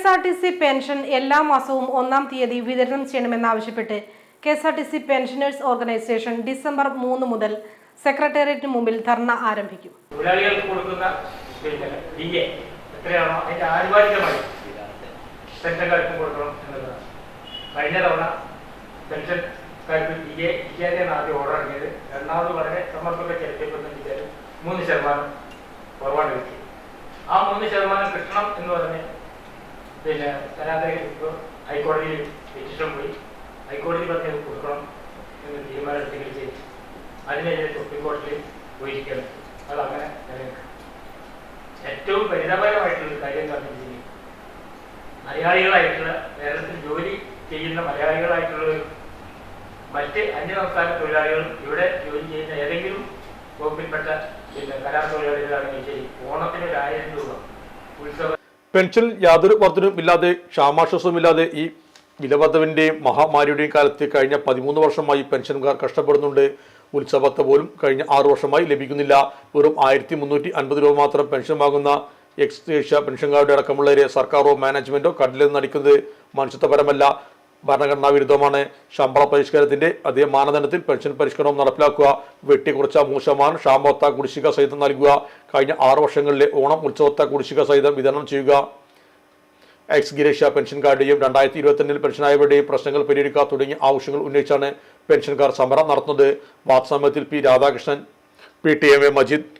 S R T C pension എല്ലാ മാസവും ഒന്നാം തീയതി വിതരണം ചെയ്യണമെന്നാവശ്യപ്പെട്ട് K S R T C pensioners organisation December മൂന്ന് മുതൽ സെക്രട്ടേറിയറ്റിന് മുമ്പിൽ ധർണ ആരംഭിക്കും. മൂന്ന് ശതമാനം ആ മൂന്ന് ശതമാനം കിട്ടണം എന്ന് പറഞ്ഞ് പിന്നെ തരാതെ ഇപ്പോൾ ഹൈക്കോടതിയിൽ പെറ്റീഷൻ പോയി. ഹൈക്കോടതി പറഞ്ഞത് കൊടുക്കണം എന്ന് തീരുമാനം എടുത്തെങ്കിൽ അതിനെതിരെ സുപ്രീം കോടതിയിൽ പോയിരിക്കണം അത് അങ്ങനെ ഏറ്റവും പരിതാപകരമായിട്ടുള്ള കാര്യം എന്ന് പറഞ്ഞിട്ടുണ്ടെങ്കിൽ മലയാളികളായിട്ടുള്ള കേരളത്തിൽ ജോലി ചെയ്യുന്ന മലയാളികളായിട്ടുള്ള മറ്റ് അന്യസംസ്ഥാന തൊഴിലാളികളും ഇവിടെ ജോലി ചെയ്യുന്ന ഏതെങ്കിലും വകുപ്പിൽപ്പെട്ട പിന്നെ കരാർ തൊഴിലാളികളാണെങ്കിൽ ശരി ഓണത്തിന് ഒരു ആയിരം രൂപ ഉത്സവ പെൻഷനിൽ യാതൊരു വർധനവും ഇല്ലാതെ ക്ഷാമാശ്വാസവുമില്ലാതെ ഈ വിലവർദ്ധവിന്റെയും മഹാമാരിയുടെയും കാലത്ത് കഴിഞ്ഞ പതിമൂന്ന് വർഷമായി പെൻഷൻകാർ കഷ്ടപ്പെടുന്നുണ്ട്. ഉത്സവത്തെ പോലും കഴിഞ്ഞ ആറു വർഷമായി ലഭിക്കുന്നില്ല. വെറും ആയിരത്തി മുന്നൂറ്റി അൻപത് രൂപ മാത്രം പെൻഷൻ വാങ്ങുന്ന എക്സ് ഏഷ്യ പെൻഷൻകാരുടെ അടക്കമുള്ളവരെ സർക്കാരോ മാനേജ്മെന്റോ കടലിൽ നടിക്കുന്നത് മനുഷ്യത്വപരമല്ല. ഭരണഘടനാ വിരുദ്ധമാണ്. ശമ്പള പരിഷ്കാരത്തിന്റെ അതേ മാനദണ്ഡത്തിൽ പെൻഷൻ പരിഷ്കരണം നടപ്പിലാക്കുക വെട്ടിക്കുറച്ച ശതമാനം ക്ഷാമോത്ത കുടിശ്ശിക സഹിതം നൽകുക കഴിഞ്ഞ ആറ് വർഷങ്ങളിലെ ഓണം ഉത്സവത്ത കുടിശ്ശിക സഹിതം വിതരണം ചെയ്യുക. എക്സ് ഗിരീഷ പെൻഷൻകാരുടെയും രണ്ടായിരത്തി ഇരുപത്തിരണ്ടിൽ പെൻഷനായവരുടെയും പ്രശ്നങ്ങൾ പരിഹരിക്കുക തുടങ്ങിയ ആവശ്യങ്ങൾ ഉന്നയിച്ചാണ് പെൻഷൻകാർ സമരം നടത്തുന്നത്. വാത്സമയത്തിൽ P Radhakrishnan P T M A Majeed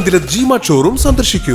Nandila ജിമാ showroom സന്ദർശിക്കൂ.